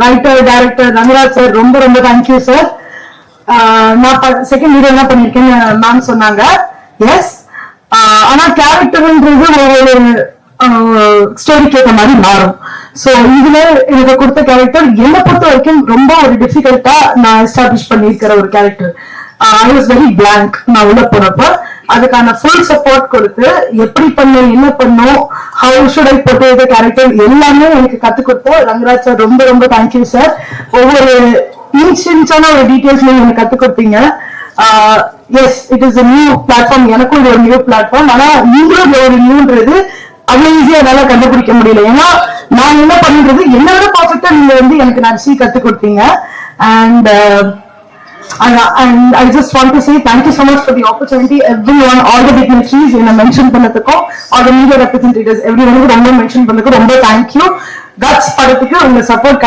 Writer director Rangaraj sir ரொம்ப ரொம்ப thank you sir நான் செகண்ட் வீடியோ என்ன பண்ணிருக்கேன்னு மேம் சொன்னாங்க. எஸ் ஆனா கேரக்டர்ன்றது ஒரு ஸ்டோரிக்கு ஏற்ற மாதிரி மாறும். சோ இதுல எனக்கு கொடுத்த கேரக்டர் என்னை பொறுத்த வரைக்கும் ரொம்ப ஒரு டிஃபிகல்ட்டா நான் எஸ்டாப்ளிஷ் பண்ணியிருக்கிற ஒரு character I was very blank நான் உள்ள போனப்ப. அதுக்கான ஃபுல் சப்போர்ட் கொடுத்து எப்படி பண்ணும் என்ன பண்ணும் ஹவு ஷுட் ஐ போட்டு கேரக்டர் எல்லாமே எனக்கு கத்து கொடுத்த ரங்கராஜ் சார் ரொம்ப ரொம்ப தேங்க்யூ சார் ஒவ்வொரு இன்ச் ஒரு டீட்டெயில்ஸ் நீங்க எனக்கு கத்து கொடுத்தீங்க. Yes it is new platform எனக்கும் இது ஒரு நியூ பிளாட்ஃபார்ம் ஆனா நீங்களும் ஒரு நியூன்றது அவ்வளவு ஈஸியா என்னால கண்டுபிடிக்க முடியல. ஏன்னா நான் என்ன பண்றது என்னோட பர்ஃபெக்டா நீங்க வந்து எனக்கு நிறைய கத்து கொடுத்தீங்க. And And, and I just want to say thank you so much for the opportunity. Everyone, all the dignitaries என்ன mention பண்ணதுக்கும், all the media representatives, everyone ரொம்ப mention பண்ணதுக்கும் ரொம்ப thank you. Guts படத்துக்கு உங்க support